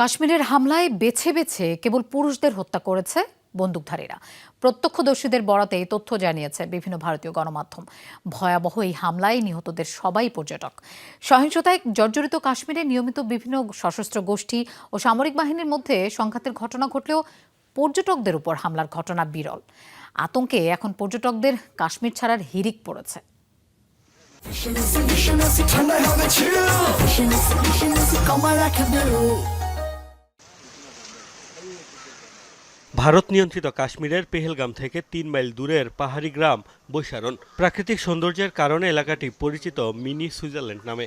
কাশ্মীরের হামলায় বেছে বেছে কেবল পুরুষদের হত্যা করেছে বন্দুকধারীরা। প্রত্যক্ষদর্শীদের বরাতে এই তথ্য জানিয়েছে বিভিন্ন ভারতীয় গণমাধ্যম। ভয়াবহ এই হামলায় নিহতদের সবাই পর্যটক। সহিংসতায় জর্জরিত কাশ্মীরে নিয়মিত বিভিন্ন সশস্ত্র গোষ্ঠী ও সামরিক বাহিনীর মধ্যে সংঘাতের ঘটনা ঘটলেও পর্যটকদের উপর হামলার ঘটনা বিরল। আতঙ্কে এখন পর্যটকদের কাশ্মীর ছাড়ার হিরিক পড়েছে। হবে ভারত নিয়ন্ত্রিত কাশ্মীরের পেহেলগাম থেকে তিন মাইল দূরের পাহাড়ি গ্রাম বৈশারণ। প্রাকৃতিক সৌন্দর্যের কারণে এলাকাটি পরিচিত মিনি সুইজারল্যান্ড নামে।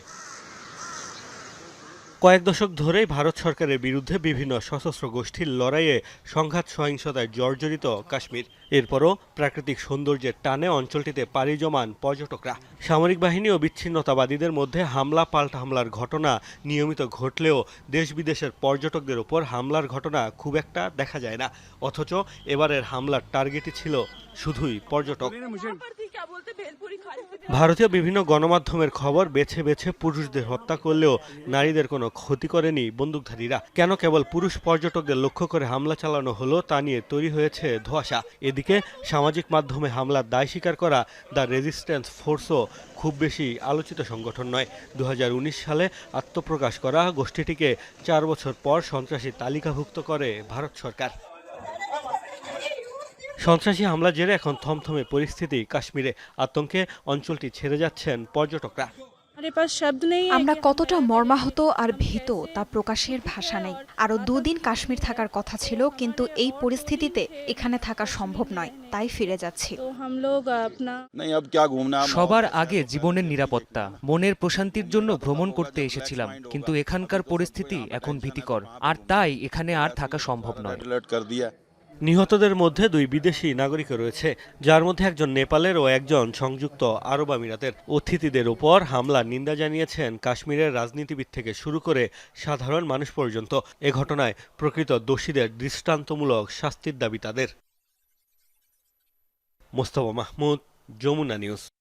কয়েক দশক ধরেই ভারত সরকারের বিরুদ্ধে বিভিন্ন সশস্ত্র গোষ্ঠীর লড়াইয়ে সংঘাত সহিংসতায় জর্জরিত কাশ্মীর। এরপরও প্রাকৃতিক সৌন্দর্যের টানে অঞ্চলটিতে পাড়ি জমান পর্যটকরা। সামরিক বাহিনী ও বিচ্ছিন্নতাবাদীদের মধ্যে হামলা, পাল্টা হামলার ঘটনা নিয়মিত ঘটলেও দেশ বিদেশের পর্যটকদের উপর হামলার ঘটনা খুব একটা দেখা যায় না। অথচ এবারের হামলার টার্গেটই ছিল শুধুই পর্যটক। ভারতীয় বিভিন্ন গণমাধ্যমের খবর বেছে বেছে পুরুষদের হত্যা করলেও নারীদের কোনো ক্ষতি করেনি বন্দুকধারীরা। কেন কেবল পুরুষ পর্যটকদের লক্ষ্য করে হামলা চালানো হলো তা নিয়ে তৈরি হয়েছে ধোঁয়াশা। এদিকে সামাজিক মাধ্যমে হামলার দায় স্বীকার করা দ্য রেজিস্ট্যান্স ফোর্সও খুব বেশি আলোচিত সংগঠন নয়। দু সালে আত্মপ্রকাশ করা গোষ্ঠীটিকে চার বছর পর সন্ত্রাসী তালিকাভুক্ত করে ভারত সরকার। সন্ত্রাসী হামলা জেরে এখন থমথমে পরিস্থিতি। কাশ্মীরে আতঙ্কে অঞ্চলটি ছেড়ে যাচ্ছেন পর্যটকরা। আমরা কতটা মর্মাহত আর ভীত তা প্রকাশের ভাষা নেই। আরও দুদিন কাশ্মীর থাকার কথা ছিল কিন্তু এই পরিস্থিতিতে এখানে থাকা সম্ভব নয় তাই ফিরে যাচ্ছি। সবার আগে জীবনের নিরাপত্তা মনের প্রশান্তির জন্য ভ্রমণ করতে এসেছিলাম কিন্তু এখানকার পরিস্থিতি এখন ভীতিকর আর তাই এখানে আর থাকা সম্ভব নয়। নিহতদের মধ্যে দুই বিদেশি নাগরিক রয়েছে, যার মধ্যে একজন নেপালের ও একজন সংযুক্ত আরব আমিরাতের। অতিথিদের উপর হামলা নিন্দা জানিয়েছেন কাশ্মীরের রাজনীতিবিদ থেকে শুরু করে সাধারণ মানুষ পর্যন্ত। এ ঘটনায় প্রকৃত দোষীদের দৃষ্টান্তমূলক শাস্তির দাবি তাদের। মোস্তফা মাহমুদ, যমুনা নিউজ।